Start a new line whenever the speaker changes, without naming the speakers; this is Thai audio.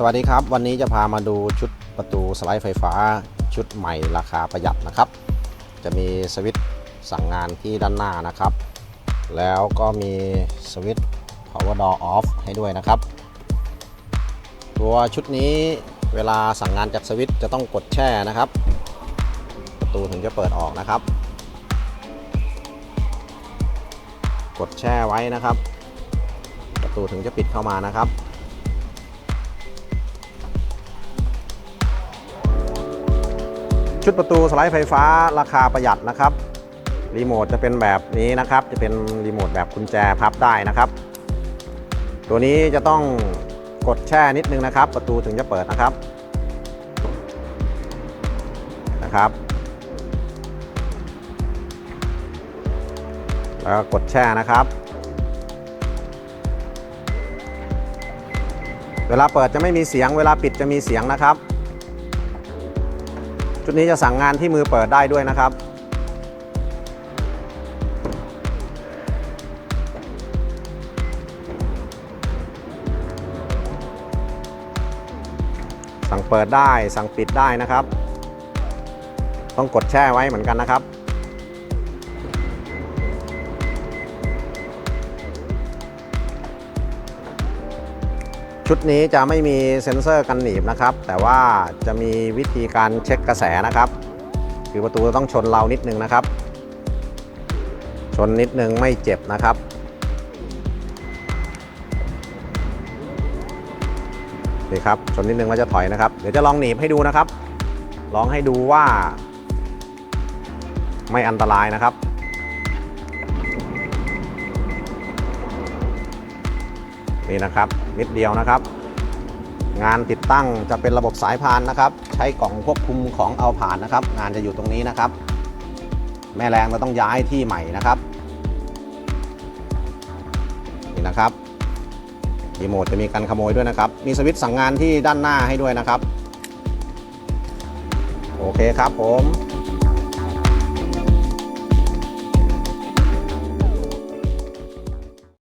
สวัสดีครับ วันนี้จะพามาดูชุดประตูสไลด์ไฟฟ้าชุดใหม่ราคาประหยัดนะครับ จะมีสวิตช์สั่งงานที่ด้านหน้านะครับ แล้วก็มีสวิตช์ power door off ให้ด้วยนะครับ ตัวชุดนี้เวลาสั่งงานจากสวิตช์จะต้องกดแช่นะครับ ประตูถึงจะเปิดออกนะครับ กดแช่ไว้นะครับ ประตูถึงจะปิดเข้ามานะครับ ชุดประตูสไลด์ไฟฟ้าราคาประหยัดนะครับ รีโมทจะเป็นแบบนี้นะครับ จะเป็นรีโมทแบบกุญแจพับได้นะครับ ตัวนี้จะต้องกดแช่นิดนึงนะครับ ประตูถึงจะเปิดนะครับ นะครับ แล้วก็กดแช่นะครับ เวลาเปิดจะไม่มีเสียง เวลาปิดจะมีเสียงนะครับ ชุดนี้จะสั่งงานที่มือเปิดได้ด้วยนะครับ สั่งเปิดได้สั่งปิดได้นะครับ ต้องกดแช่ไว้เหมือนกันนะครับ ชุดนี้จะไม่มีเซ็นเซอร์กันหนีบนะครับ แต่ว่าจะมีวิธีการเช็คกระแสนะครับ คือประตูต้องชนเรานิดนึงนะครับ ชนนิดนึงไม่เจ็บนะครับ นี่ครับ ชนนิดนึงแล้วจะถอยนะครับ เดี๋ยวจะลองหนีบให้ดูนะครับ ลองให้ดูว่า ไม่อันตรายนะครับ นี่นะครับนิดเดียวนะครับ งานติดตั้งจะเป็นระบบสายพานนะครับ ใช้กล่องควบคุมของเอาผ่านนะครับ งานจะอยู่ตรงนี้นะครับ แม่แรงเราต้องย้ายที่ใหม่นะครับนี่นะครับรีโมทจะมีการขโมยด้วยนะครับ มีสวิตช์สั่งงานที่ด้านหน้าให้ด้วยนะครับ โอเคครับผม